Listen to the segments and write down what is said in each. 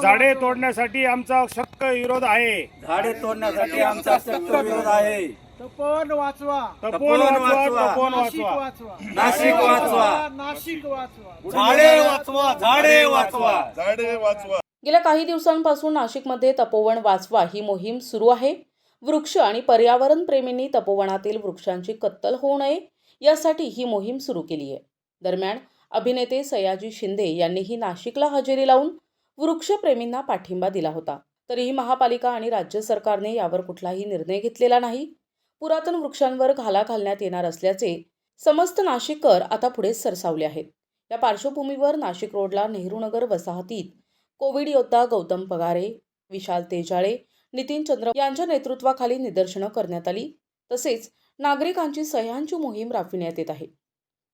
झाडे तोडण्यासाठी आमचा शक्क विरोध आहे. झाडे तोडण्यासाठी आमचा सक्त विरोध आहे. तपोवन वाचवा. तपोवन वाचवा तपोवन नाशिक वाचवा. वाचवा नाशिक वाचवा. नाशिक वाचवा. झाडे वाचवा झाडे वाचवा. झाडे वाचवा. गेल्या काही दिवसांपासून नाशिकमध्ये तपोवन वाचवा ही मोहीम सुरू आहे. वृक्ष आणि पर्यावरण प्रेमींनी तपोवनातील वृक्षांची कत्तल होऊ नये यासाठी ही मोहीम सुरू केली आहे. दरम्यान अभिनेते सयाजी शिंदे यांनीही नाशिकला हजेरी लावून वृक्षप्रेमींना पाठिंबा दिला होता. तरीही महापालिका आणि राज्य सरकारने यावर कुठलाही निर्णय घेतलेला नाही. पुरातन वृक्षांवर घाला घालण्यात येणार असल्याचे समस्त नाशिककर आता पुढे सरसावले आहेत. या पार्श्वभूमीवर नाशिक रोडला नेहरूनगर वसाहतीत कोविड योद्धा गौतम पगारे विशाल तेजाळे नितीन चंद्र यांच्या नेतृत्वाखाली निदर्शनं करण्यात आली. तसेच नागरिकांची सह्यांची मोहीम राबविण्यात येत आहे.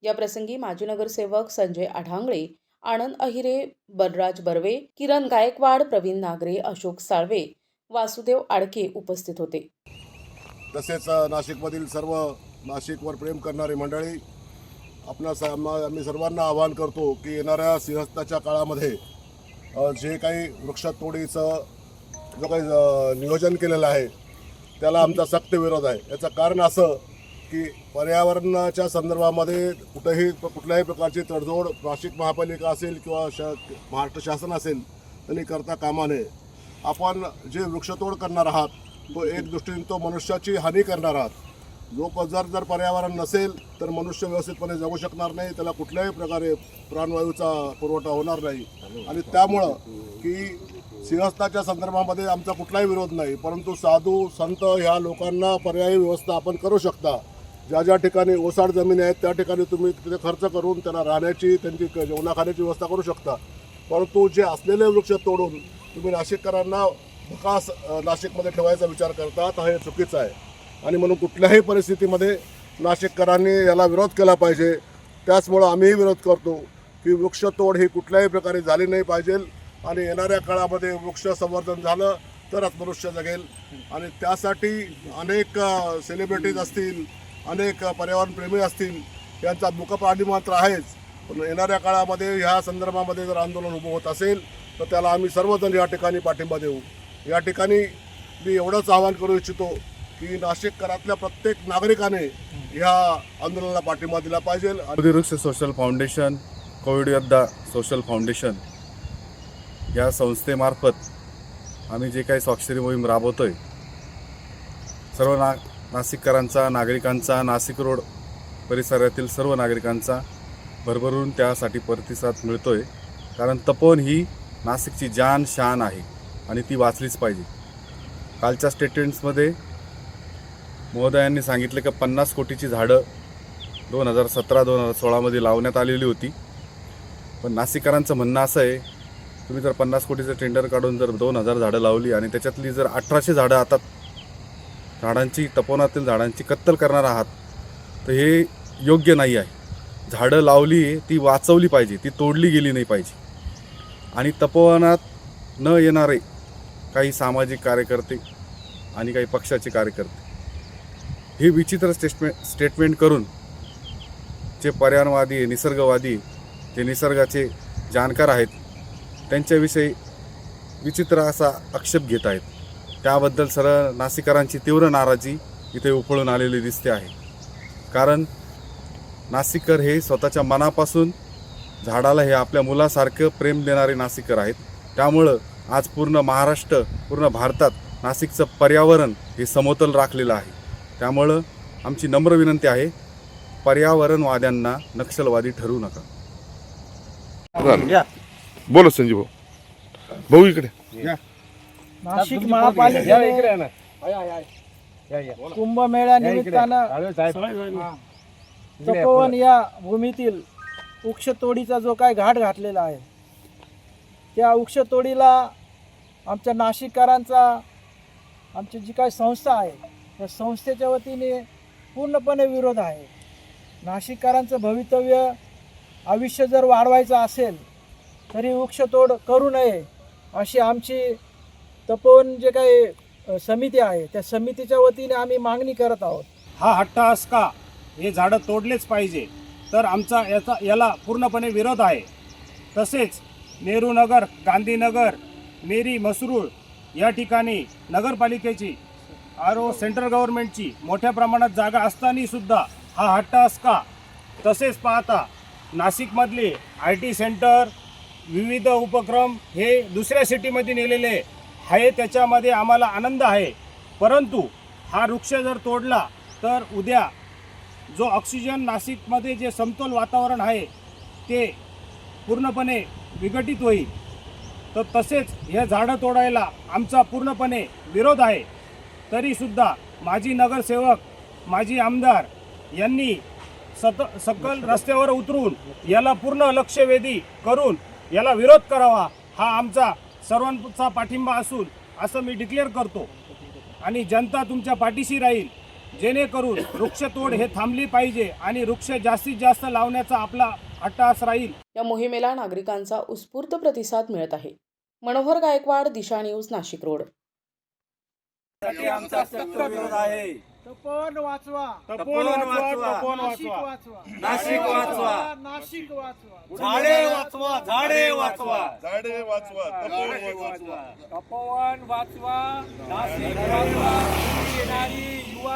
या प्रसंगी माजी नगरसेवक संजय आढांगळे आनंद अहिरे बलराज बर्वे किरण गायकवाड प्रवीण नागरे अशोक साळवे वासुदेव आडके उपस्थित होते. तसेच नाशिकमधील सर्व नाशिकवर प्रेम करणारी मंडळी आपणा आम्ही सर्वांना आवाहन करतो की येणाऱ्या सिंहस्थाच्या काळामध्ये जे काही वृक्षतोडीचं जो काही नियोजन केलेलं आहे त्याला आमचा सक्त विरोध आहे. याचं कारण असं की पर्यावरणाच्या संदर्भामध्ये कुठेही कुठल्याही प्रकारची तडजोड नाशिक महापालिका असेल किंवा श महाराष्ट्र शासन असेल त्यांनी करता कामा नये. आपण जे वृक्षतोड करणार आहात तो एक दृष्टीने तो मनुष्याची हानी करणार आहात. लोक जर जर पर्यावरण नसेल तर मनुष्य व्यवस्थितपणे जगू शकणार नाही त्याला कुठल्याही प्रकारे प्राणवायूचा पुरवठा होणार नाही. आणि त्यामुळं की सिंहस्थाच्या संदर्भामध्ये आमचा कुठलाही विरोध नाही परंतु साधू संत ह्या लोकांना पर्यायी व्यवस्था आपण करू शकता. ज्या ज्या ठिकाणी ओसाड जमीन आहेत त्या ठिकाणी तुम्ही तिथे खर्च करून त्यांना राहण्याची त्यांची क- जेवणाखाण्याची व्यवस्था करू शकता. परंतु जे असलेले वृक्ष तोडून तुम्ही नाशिककरांना भकास नाशिकमध्ये ठेवायचा विचार करतात हे चुकीचं आहे. आणि म्हणून कुठल्याही परिस्थितीमध्ये नाशिककरांनी याला विरोध केला पाहिजे. त्याचमुळं आम्हीही विरोध करतो की वृक्षतोड ही कुठल्याही प्रकारे झाली नाही पाहिजे आणि येणाऱ्या काळामध्ये वृक्ष संवर्धन झालं तरच मनुष्य जगेल. आणि त्यासाठी अनेक सेलिब्रिटीज असतील अनेक पर्यावरणप्रेमी असतील यांचा मुखपाणी मात्र आहेच. पण येणाऱ्या काळामध्ये ह्या संदर्भामध्ये जर आंदोलन उभं होत असेल तर त्याला आम्ही सर्वजण या ठिकाणी पाठिंबा देऊ. या ठिकाणी मी एवढंच आवाहन करू इच्छितो की नाशिककरातल्या प्रत्येक नागरिकाने ह्या आंदोलनाला पाठिंबा दिला पाहिजे. Ativruksha social foundation Covid Yoddha social foundation या संस्थेमार्फत आम्ही जे काही स्वाक्षरी मोहीम राबवतो आहे सर्व ना नाशिककरांचा नागरिकांचा नाशिक रोड परिसरातील सर्व नागरिकांचा भरभरून त्यासाठी प्रतिसाद मिळतो आहे कारण तपोवन ही नाशिकची जान शान आहे आणि ती वाचलीच पाहिजे. कालच्या स्टेटमेंट्समध्ये महोदयांनी सांगितलं की पन्नास कोटीची झाडं दोन हजार सतरा दोन हजार सोळामध्ये लावण्यात आलेली होती. पण नाशिककरांचं म्हणणं असं आहे तुम्ही जर पन्नास कोटीचं टेंडर काढून जर दोन हजार झाडं लावली आणि त्याच्यातली जर अठराशे झाडं आता झाडांची तपोवनातील झाडांची कत्तल करणार आहात तर हे योग्य नाही आहे. झाडं लावली ती वाचवली पाहिजे ती तोडली गेली नाही पाहिजे. आणि तपोवनात न येणारे काही सामाजिक कार्यकर्ते आणि काही पक्षाचे कार्यकर्ते हे विचित्र स्टेटमेंट स्टेटमेंट करून जे पर्यावरणवादी निसर्गवादी जे निसर्गाचे जाणकार आहेत त्यांच्याविषयी विचित्र असा आक्षेप घेत आहेत. त्याबद्दल सर्व नाशिकरांची तीव्र नाराजी इथे उफळून आलेली दिसते आहे. कारण नाशिककर हे स्वतःच्या मनापासून झाडाला हे आपल्या मुलासारखं प्रेम देणारे नाशिककर आहेत. त्यामुळं आज पूर्ण महाराष्ट्र पूर्ण भारतात नाशिकचं पर्यावरण हे समतोल राखलेलं आहे. त्यामुळं आमची नम्र विनंती आहे पर्यावरणवाद्यांना नक्षलवादी ठरवू नका. बोला संजीव भाऊ भाऊ इकडे नाशिक महापालिकेने कुंभमेळ्या निमित्तानं तपोवन या भूमीतील वृक्षतोडीचा जो काय घाट घातलेला आहे त्या वृक्षतोडीला आमच्या नाशिककरांचा आमची जी काही संस्था आहे त्या संस्थेच्या वतीने पूर्णपणे विरोध आहे. नाशिककरांचं भवितव्य आयुष्य जर वाढवायचं असेल तरी वृक्षतोड करू नये अशी आमची तपोवन जे काही समिती आहे त्या समितीच्या वतीने आम्ही मागणी करत आहोत. हा हट्टा असका हे झाडं तोडलेच पाहिजे. तर आमचा याचा याला पूर्णपणे विरोध आहे. तसेच नेहरू नगर गांधीनगर मेरी मसरूळ या ठिकाणी नगरपालिकेची आर ओ सेंट्रल गव्हर्नमेंटची मोठ्या प्रमाणात जागा असताना सुद्धा हा हट्टा असका तसेच पाहता नाशिकमधले आय टी सेंटर विविध उपक्रम हे दुसऱ्या सिटीमध्ये नेलेले आहे त्याच्यामध्ये आम्हाला आनंद आहे. परंतु हा वृक्ष जर तोडला तर उद्या जो ऑक्सिजन नाशिकमध्ये जे समतोल वातावरण आहे ते पूर्णपणे विघटित होईल. तर तसेच हे झाडं तोडायला आमचा पूर्णपणे विरोध आहे. तरीसुद्धा माजी नगरसेवक माजी आमदार यांनी सत सकल रस्त्यावर उतरून याला पूर्ण लक्षवेधी करून याला विरोध करावा हा आमचा सर्वांचा पाठिंबा असून असं मी डिक्लेअर करतो. आणि जनता तुमच्या पाठीशी राहील. जेणेकरून वृक्षतोड हे थांबली पाहिजे आणि वृक्ष जास्तीत जास्त लावण्याचा आपला अट्टहास राहील. या मोहिमेला नागरिकांचा उत्स्फूर्त प्रतिसाद मिळत आहे. Manohar Gaikwad Disha news Nashik road. साठी आमचा सक्त विरोध आहे. तपोवन वाचवा. तपोवन वाचवा तपोवन नाशिक वाचवा. वाचवा नाशिक वाचवा. नाशिक वाचवा. झाडे वाचवा झाडे वाचवा. झाडे वाचवा तपोवन वाचवा. तपोवन वाचवा. नाशिक वाचवा. येणारी युवा